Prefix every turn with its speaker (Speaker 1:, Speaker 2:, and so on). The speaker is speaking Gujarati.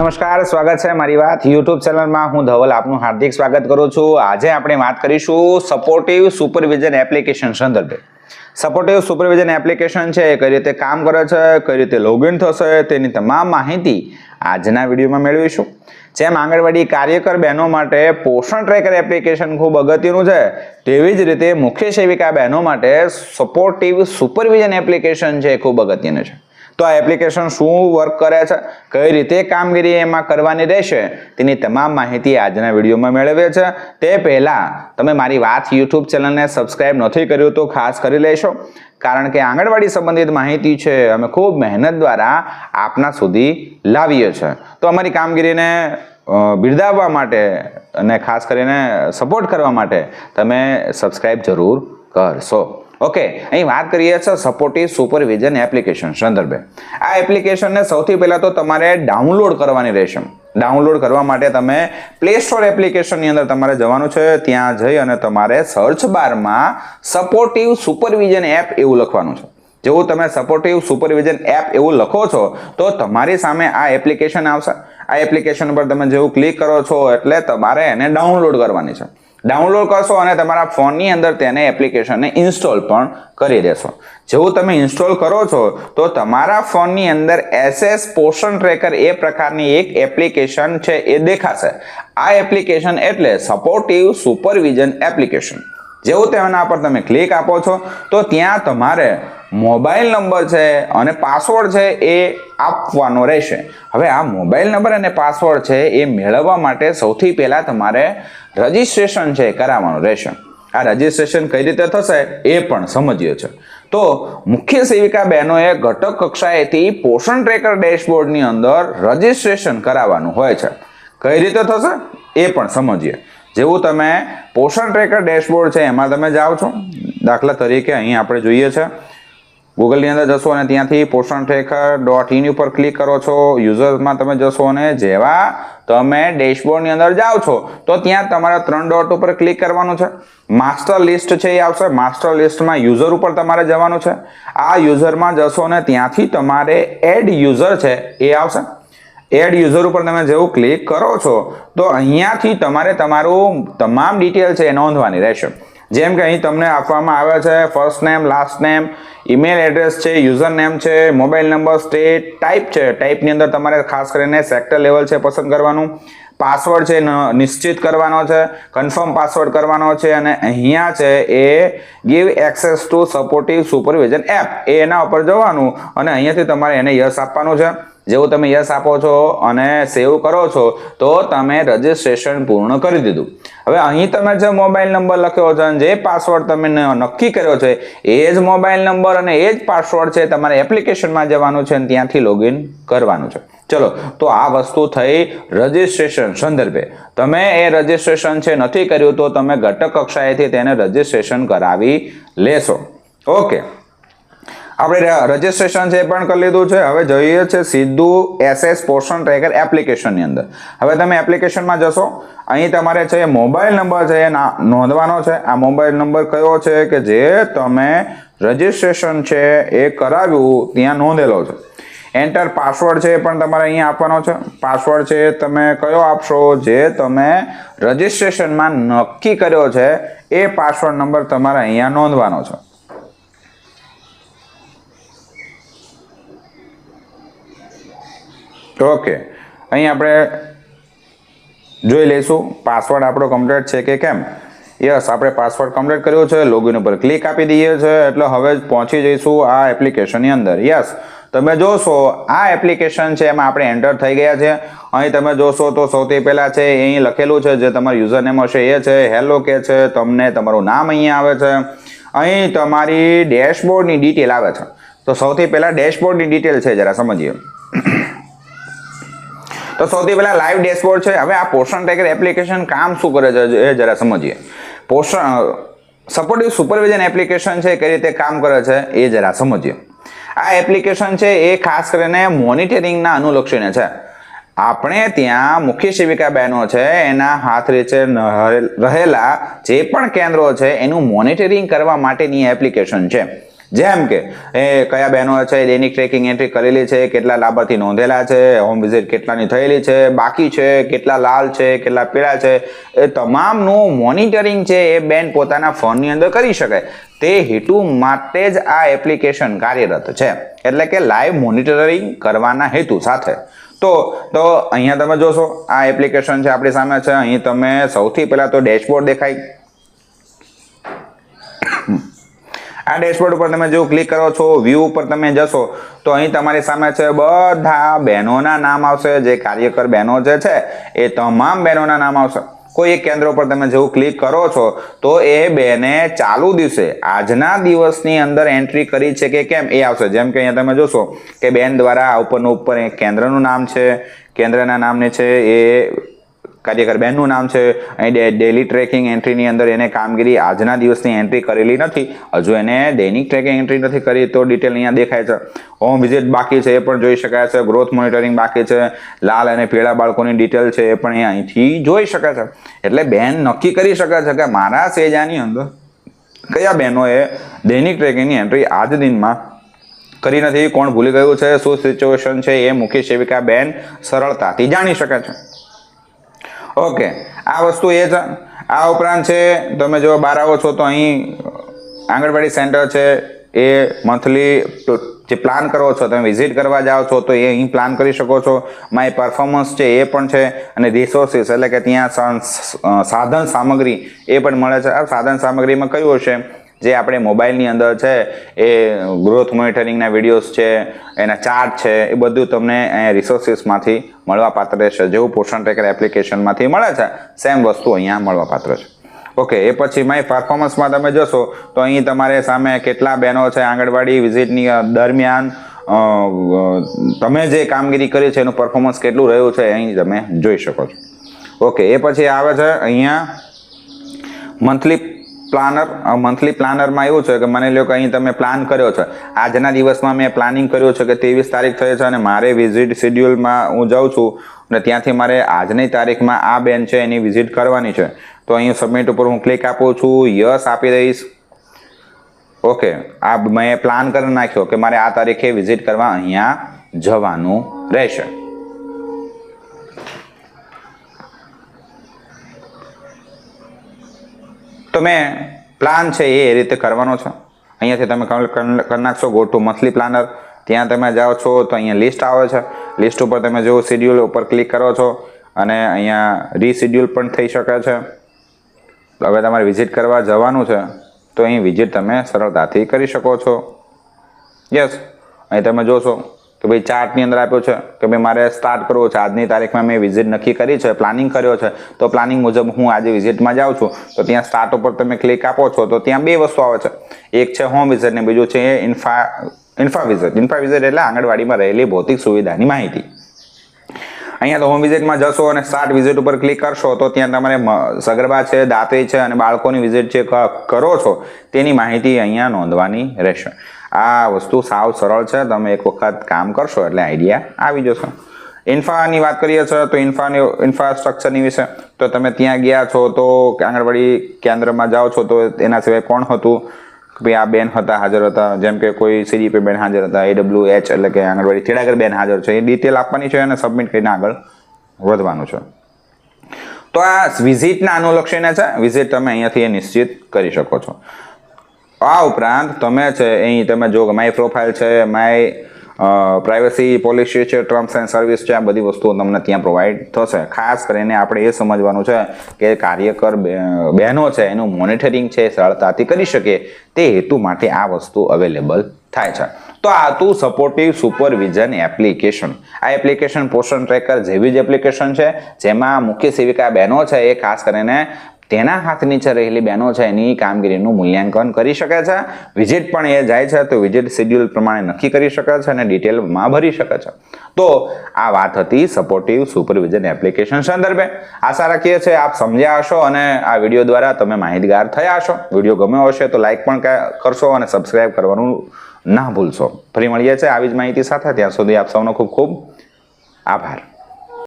Speaker 1: નમસ્કાર, સ્વાગત છે મારી વાત યુટ્યુબ ચેનલમાં. હું ધવલ, આપનું હાર્દિક સ્વાગત કરું છું. આજે આપણે વાત કરીશું સપોર્ટિવ સુપરવિઝન એપ્લિકેશન સંદર્ભે. સપોર્ટિવ સુપરવિઝન એપ્લિકેશન છે કઈ રીતે કામ કરે છે, કઈ રીતે લોગિન થશે, તેની તમામ માહિતી આજના વિડીયોમાં મેળવીશું. જેમ આંગણવાડી કાર્યકર બહેનો માટે પોષણ ટ્રેકર એપ્લિકેશન ખૂબ અગત્યનું છે, તેવી જ રીતે મુખ્ય સેવિકા બહેનો માટે સપોર્ટિવ સુપરવિઝન એપ્લિકેશન છે ખૂબ અગત્યનું છે. તો આ એપ્લિકેશન શું વર્ક કરે છે, કઈ રીતે કામગીરી એમાં કરવાની રહેશે, તેની તમામ માહિતી આજના વિડીયોમાં મેળવે છે તે પહેલાં તમે મારી વાત યુટ્યુબ ચેનલને સબસ્ક્રાઇબ નથી કર્યું તો ખાસ કરી લેશો, કારણ કે આંગણવાડી સંબંધિત માહિતી છે, અમે ખૂબ મહેનત દ્વારા આપના સુધી લાવીએ છીએ. તો અમારી કામગીરીને બિરદાવવા માટે અને ખાસ કરીને સપોર્ટ કરવા માટે તમે સબસ્ક્રાઇબ જરૂર કરશો. ઓકે અહીં વાત કરીએ છીએ સપોર્ટિવ સુપરવિઝન એપ્લિકેશન સંદર્ભે. આ એપ્લિકેશનને સૌથી પહેલાં તો તમારે ડાઉનલોડ કરવાની રહેશે. ડાઉનલોડ કરવા માટે તમે પ્લે સ્ટોર એપ્લિકેશનની અંદર તમારે જવાનું છે. ત્યાં જઈ અને તમારે સર્ચ બારમાં સપોર્ટિવ સુપરવિઝન એપ એવું લખવાનું છે. જેવું તમે સપોર્ટિવ સુપરવિઝન એપ એવું લખો છો, તો તમારી સામે આ એપ્લિકેશન આવશે. આ એપ્લિકેશન પર તમે જેવું ક્લિક કરો છો એટલે તમારે એને ડાઉનલોડ કરવાની છે. ડાઉનલોડ કરશો અને તમારા ફોનની અંદર તેને એપ્લિકેશનને ઇન્સ્ટોલ પણ કરી દેશો. જેવું તમે ઇન્સ્ટોલ કરો છો, તો તમારા ફોનની અંદર એસએસ પોષણ ટ્રેકર એ પ્રકારની એક એપ્લિકેશન છે, એ દેખાશે. આ એપ્લિકેશન એટલે સપોર્ટિવ સુપરવિઝન એપ્લિકેશન જેવું તેના પર તમે ક્લિક આપો છો, તો ત્યાં તમારે મોબાઈલ નંબર છે અને પાસવર્ડ છે એ આપવાનો રહેશે. હવે આ મોબાઈલ નંબર અને પાસવર્ડ છે એ મેળવવા માટે સૌથી પહેલાં તમારે રજિસ્ટ્રેશન છે, એ કરાવવાનું રહેશે આ રજિસ્ટ્રેશન કઈ રીતે થશે, એ પણ સમજીએ છે તો મુખ્ય સેવિકા બહેનોએ ઘટક કક્ષાએથી પોષણ ટ્રેકર ડેશબોર્ડની અંદર રજિસ્ટ્રેશન કરાવવાનું હોય છે. કઈ રીતે થશે, એ પણ સમજીએ. જેવું તમે પોષણ ટ્રેકર ડેશબોર્ડ છે, એમાં તમે જાઓ છો. દાખલા તરીકે અહીં આપણે જોઈએ છે. ગૂગલની અંદર જશો અને ત્યાંથી પોષણ ટ્રેકર ડોટ ઇન ઉપર ક્લિક કરો છો. યુઝરમાં તમે જશો અને જેવા તમે ડેશબોર્ડની અંદર જાઓ છો, તો ત્યાં તમારા ત્રણ ડોટ ઉપર ક્લિક કરવાનું છે. માસ્ટર લિસ્ટ છે એ આવશે. માસ્ટર લિસ્ટમાં યુઝર ઉપર તમારે જવાનું છે. આ યુઝરમાં જશો ને ત્યાંથી તમારે એડ યુઝર છે એ આવશે. એડ યુઝર ઉપર તમે જેવું ક્લિક કરો છો, તો અહીંયાથી તમારે તમારું તમામ ડિટેલ છે એ નોંધવાની રહેશે. જેમ કે અહીં તમને આપવામાં આવે છે first name last name email address છે યુઝર નેમ છે મોબાઈલ નંબર સ્ટેટ ટાઈપ છે. ટાઈપની અંદર તમારે ખાસ કરીને સેક્ટર લેવલ છે પસંદ કરવાનું. પાસવર્ડ છે નિશ્ચિત કરવાનો છે કન્ફર્મ પાસવર્ડ કરવાનો છે, અને અહીંયા છે એ give access to supportive supervision app એ એના ઉપર જવાનું અને અહીંયાથી તમારે એને યસ આપવાનું છે. જેવું તમે યસ આપો છો અને સેવ કરો છો, તો તમે રજિસ્ટ્રેશન પૂર્ણ કરી દીધું. હવે અહીં તમે જે મોબાઈલ નંબર લખ્યો છે અને જે પાસવર્ડ તમે નક્કી કર્યો છે, એ જ મોબાઈલ નંબર અને એ જ પાસવર્ડ છે તમારે એપ્લિકેશનમાં જવાનું છે અને ત્યાંથી લોગિન કરવાનું છે. ચલો, તો આ વસ્તુ થઈ રજિસ્ટ્રેશન સંદર્ભે. તમે એ રજિસ્ટ્રેશન છે નથી કર્યું તો તમે ઘટક કક્ષાએથી તેને રજિસ્ટ્રેશન કરાવી લેશો. ઓકે આપણે રજિસ્ટ્રેશન છે પણ કરી લીધું છે. હવે જોઈએ છે સીધું એસએસ પોર્શન ટ્રેકર એપ્લિકેશનની અંદર. હવે તમે એપ્લિકેશનમાં જશો. અહીં તમારે છે મોબાઈલ નંબર છે એ નોંધવાનો છે. આ મોબાઈલ નંબર કયો છે કે જે તમે રજિસ્ટ્રેશન છે એ કરાવ્યું ત્યાં નોંધેલો છે. એન્ટર પાસવર્ડ છે એ પણ તમારે અહીંયા આપવાનો છે. પાસવર્ડ છે તમે કયો આપશો? જે તમે રજિસ્ટ્રેશનમાં નક્કી કર્યો છે, એ પાસવર્ડ નંબર તમારે અહીંયા નોંધવાનો છે. ઓકે અહીં આપણે જોઈ લઈશું. પાસવર્ડ આપણો કમ્પ્લીટ છે કે કેમ? યસ આપણે પાસવર્ડ કમ્પ્લીટ કર્યો છે. લોગિન ઉપર ક્લિક આપી દઈએ છે. એટલે હવે પહોંચી જઈશું આ એપ્લિકેશનની અંદર. યસ તમે જોશો, આ એપ્લિકેશન છે એમાં આપણે એન્ટર થઈ ગયા છે. અહીં તમે જોશો તો સૌથી પહેલાં છે અહીં લખેલું છે જે તમારું યુઝર નેમ હશે એ છે. હેલો કે છે, તમને તમારું નામ અહીંયા આવે છે. અહીં તમારી ડેશબોર્ડની ડિટેલ આવે છે. તો સૌથી પહેલાં ડેશબોર્ડની ડિટેલ છે જરા સમજીએ. તો સૌથી પહેલા લાઈવ ડેશબોર્ડ છે. હવે આ પોષણ ટ્રેકર એપ્લિકેશન કામ શું કરે છે એ જરા સમજીએ. પોષણ સપોર્ટિવ સુપરવિઝન એપ્લિકેશન છે, કઈ રીતે કામ કરે છે એ જરા સમજીએ. આ એપ્લિકેશન છે એ ખાસ કરીને મોનિટરિંગના અનુલક્ષીને છે. આપણે ત્યાં મુખ્ય સેવિકા બહેનો છે, એના હાથ નીચે રહેલા જે પણ કેન્દ્રો છે, એનું મોનિટરિંગ કરવા માટેની એપ્લિકેશન છે. જેમ કે, એ કયા બહેનો છે દૈનિક ટ્રેકિંગ એન્ટ્રી કરેલી છે, કેટલા લાભાર્થી નોંધેલા છે હોમ વિઝિટ કેટલાની થયેલી છે, બાકી છે, કેટલા લાલ છે, કેટલા પીળા છે, એ તમામનું મોનિટરિંગ છે, એ બેન પોતાના ફોનની અંદર કરી શકે તે હેતુ માટે જ આ એપ્લિકેશન કાર્યરત છે. એટલે કે લાઈવ મોનિટરિંગ કરવાના હેતુ સાથે. તો તો અહીંયા તમે જોશો, આ એપ્લિકેશન છે આપણી સામે છે, અહીં તમે સૌથી પહેલાં તો ડેશબોર્ડ દેખાય. આ ડેશબોર્ડ ઉપર તમે જો ક્લિક કરો છો વ્યૂ ઉપર તમે જશો, તો અહીં તમારી સામે છે બધા બહેનોના નામ આવશે. જે કાર્યકર બહેનો જે છે, એ તમામ બહેનોના નામ આવશે. કોઈ એક કેન્દ્ર ઉપર તમે જેવું ક્લિક કરો છો, તો એ બેને ચાલુ દિવસે, આજના દિવસની અંદર એન્ટ્રી કરી છે કે કેમ, એ આવશે. જેમ કે અહીંયા તમે જોશો કે બેન દ્વારા ઉપરનું ઉપર એક કેન્દ્રનું નામ છે. કેન્દ્રના નામને છે એ કાર્યકર બેનનું નામ છે. અહીં ડેલી ટ્રેકિંગ એન્ટ્રીની અંદર એને કામગીરી આજના દિવસની એન્ટ્રી કરેલી નથી. હજુ એને દૈનિક ટ્રેકિંગ એન્ટ્રી નથી કરી, તો ડિટેલ અહીંયા દેખાય છે. હોમ વિઝિટ બાકી છે, એ પણ જોઈ શકાય છે. ગ્રોથ મોનિટરિંગ બાકી છે. લાલ અને પીળા બાળકોની ડિટેલ છે, એ પણ અહીંથી જોઈ શકાય છે. એટલે બેન નક્કી કરી શકે છે કે મારા સેજાની અંદર કયા બહેનોએ દૈનિક ટ્રેકિંગની એન્ટ્રી આજ દિનમાં કરી નથી, કોણ ભૂલી ગયું છે, શું સિચ્યુએશન છે, એ મુખ્ય સેવિકા બેન સરળતાથી જાણી શકે છે. ઓકે, આ વસ્તુ એ છે આ ઉપરાંત છે, તમે જો બહાર આવો છો, તો અહીં આંગણવાડી સેન્ટર છે, એ મંથલી જે પ્લાન કરો છો, તમે વિઝિટ કરવા જાઓ છો, તો એ અહીં પ્લાન કરી શકો છો. માય પરફોર્મન્સ છે, એ પણ છે, અને રિસોર્સિસ એટલે કે ત્યાં સાધન સામગ્રી એ પણ મળે છે. આ સાધન સામગ્રીમાં કયું હશે? જે આપણે મોબાઈલની અંદર છે, એ ગ્રોથ મોનિટરિંગના વિડીયોઝ છે, એના ચાર્ટ છે, એ બધું તમને અહીંયા રિસોર્સિસમાંથી મળવા પાત્ર રહેશે જેવું પોષણ ટ્રેકર એપ્લિકેશનમાંથી મળે છે સેમ વસ્તુ અહીંયા મળવા પાત્ર છે. ઓકે એ પછી માય પરફોર્મન્સમાં તમે જશો, તો અહીં તમારે સામે કેટલા બહેનો છે આંગણવાડી વિઝિટની દરમિયાન તમે જે કામગીરી કરી છે, એનું પરફોર્મન્સ કેટલું રહ્યું છે, અહીં તમે જોઈ શકો છો. ઓકે એ પછી આવે છે અહીંયા મંથલી પ્લાનર મંથલી પ્લાનરમાં એવું છે કે માની લો કે અહીં તમે પ્લાન કર્યો છે. આજના દિવસમાં મેં પ્લાનિંગ કર્યું છે કે ત્રેવીસ તારીખ થઈ છે અને મારે વિઝિટ શેડ્યુલમાં હું જાઉં છું અને ત્યાંથી મારે આજની તારીખમાં આ બેન છે એની વિઝિટ કરવાની છે. તો અહીં સબમિટ ઉપર હું ક્લિક આપું છું યસ આપી દઈશ. ઓકે આ મેં પ્લાન કરી નાખ્યો કે મારે આ તારીખે વિઝિટ કરવા અહીંયા જવાનું રહેશે. તો મેં પ્લાન છે એ રીતે કરવાનો છે? અહીંયાથી તમે કર- નાખશો ગો ટુ મંથલી પ્લાનર ત્યાં તમે જાઓ છો તો અહીંયા લિસ્ટ આવે છે. લિસ્ટ ઉપર તમે જો શિડ્યુલ ઉપર ક્લિક કરો છો અને અહીંયા રીશેડ્યુલ પણ થઈ શકે છે. હવે તમારે વિઝિટ કરવા જવાનું છે, તો અહીં વિઝિટ તમે સરળતાથી કરી શકો છો. યસ અહીં તમે જોશો. કે ભાઈ ચાર્ટની અંદર આપ્યો છે કે ભાઈ મારે સ્ટાર્ટ કરવો છે. આજની તારીખમાં મેં વિઝિટ નક્કી કરી છે પ્લાનિંગ કર્યો છે. તો પ્લાનિંગ મુજબ હું આજે વિઝિટમાં જાઉં છું. તો ત્યાં સ્ટાર્ટ ઉપર તમે ક્લિક આપો છો, તો ત્યાં બે વસ્તુ આવે છે. એક છે હોમ વિઝિટ ને બીજું છે infra infra visit infra visit એટલે આંગણવાડીમાં રહેલી ભૌતિક સુવિધાની માહિતી. અહીંયા તો હોમ વિઝિટમાં જશો અને સ્ટાર્ટ વિઝિટ ઉપર ક્લિક કરશો, તો ત્યાં તમારે સગર્ભા છે દાંતે છે અને બાળકોની વિઝિટ જે કરો છો, તેની માહિતી અહીંયા નોંધવાની રહેશે. આ વસ્તુ સાવ સરળ છે. તમે એક વખત કામ કરશો એટલે આઈડિયા આવી જશે. ઇન્ફાની વાત કરીએ છીએ તો ઇન્ફાની ઇન્ફ્રાસ્ટ્રક્ચરની વિશે. તો તમે ત્યાં ગયા છો તો આંગણવાડી કેન્દ્રમાં જાઓ છો તો એના સિવાય કોણ હતું? ભાઈ આ બેન હતા, હાજર હતા. જેમ કે કોઈ સીડીપી બેન હાજર હતા એડબ્લ્યુ એચ એટલે કે આંગણવાડી તેડાગર બેન હાજર છે. એ ડિટેલ આપવાની છે અને સબમિટ કરીને આગળ વધવાનું છે. તો આ વિઝિટના અનુલક્ષીને છે. વિઝિટ તમે અહીંયાથી નિશ્ચિત કરી શકો છો. આ ઉપરાંત તમે છે, અહીં તમે જો માય પ્રોફાઇલ છે, માય પ્રાઇવસી પોલિસી છે ટર્મ્સ એન્ડ સર્વિસ છે, આ બધી વસ્તુઓ તમને ત્યાં પ્રોવાઈડ થશે. ખાસ કરીને આપણે એ સમજવાનું છે કે કાર્યકર બહેનો છે, એનું મોનિટરિંગ છે, સરળતાથી કરી શકે તે હેતુ માટે આ વસ્તુ અવેલેબલ થાય છે. તો આ હતું સપોર્ટિવ સુપરવિઝન એપ્લિકેશન આ એપ્લિકેશન પોષણ ટ્રેકર જેવી જ એપ્લિકેશન છે, જેમાં મુખ્ય સેવિકા બહેનો છે એ ખાસ કરીને તેના હાથ નીચે રહેલી બહેનો છે, એની કામગીરીનું મૂલ્યાંકન કરી શકે છે. વિઝિટ પણ એ જાય છે, તો વિઝિટ શેડ્યુલ પ્રમાણે નક્કી કરી શકે છે અને ડિટેલમાં ભરી શકે છે. તો આ વાત હતી સપોર્ટિવ સુપરવિઝન એપ્લિકેશન સંદર્ભે. આશા રાખીએ છીએ આપ સમજ્યા હશો અને આ વીડિયો દ્વારા તમે માહિતગાર થયા હશો. વીડિયો ગમ્યો હશે તો લાઇક પણ કરશો અને સબસ્ક્રાઇબ કરવાનું ના ભૂલશો. ફરી મળીએ છીએ આવી જ માહિતી સાથે. ત્યાં સુધી આપ સૌનો ખૂબ ખૂબ આભાર.